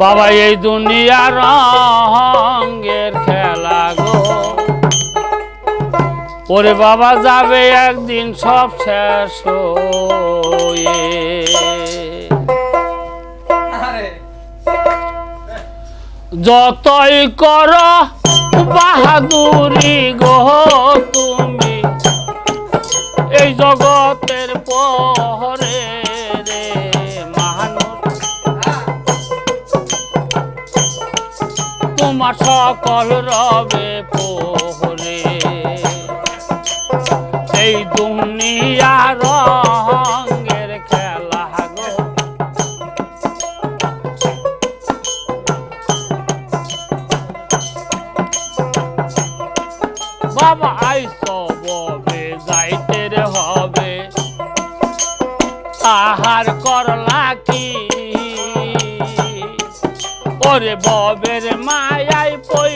বাবা এই দুনিয়ার রঙের খেলা গো। ওরে বাবা যাবে একদিন সব শেষ হয়ে। যতই কর বাহাদুরি গো তুমি এই জগতের তোমার সকল রবে পোহরে এই দুনিয়া রঙের খেলা গো। বাবা আইস। ওরে ববের মায়াই পইরা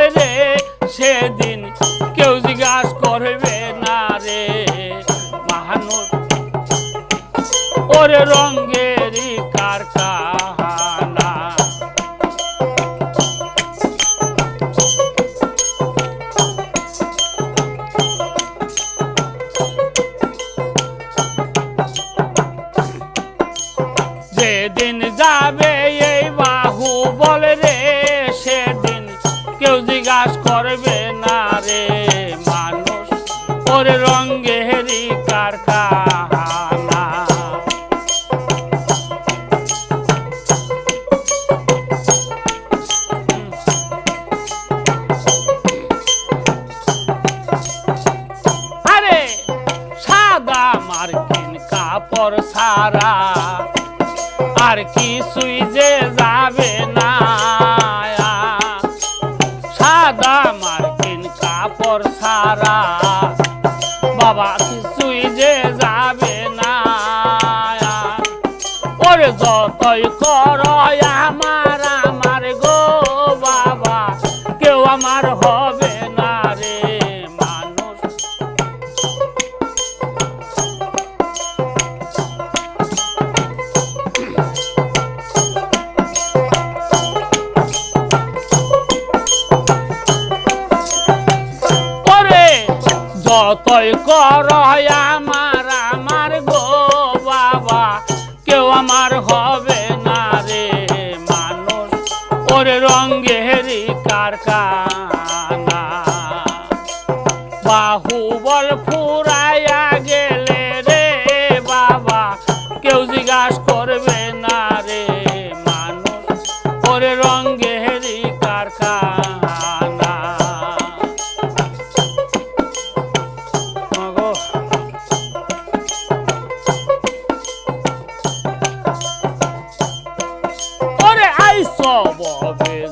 ওরে রঙ্গেরই মার্কিন কাপড় সারা। আর কিছুই যে যাবে না। সাদা মার্কিন কাপড় সারা। বাবা, কিছুই যে যাবে না। ওরে যতই কর আমার যতই কর আমার আমার গো বাবা? কেউ আমার হবে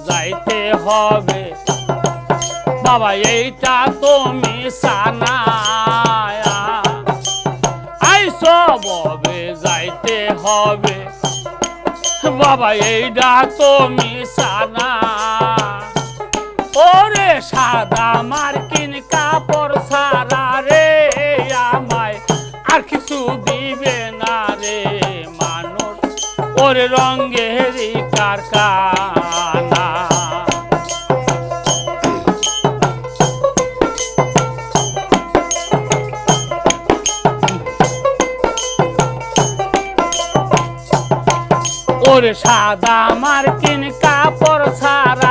যাইতে হবে। বাবা, এইটা তুমি ববে যাইতে হবে। বাবা এইটা তুমি সানা ওরে সাদা মার্কিন সাদা মার্কিন কাপড় ছাড়া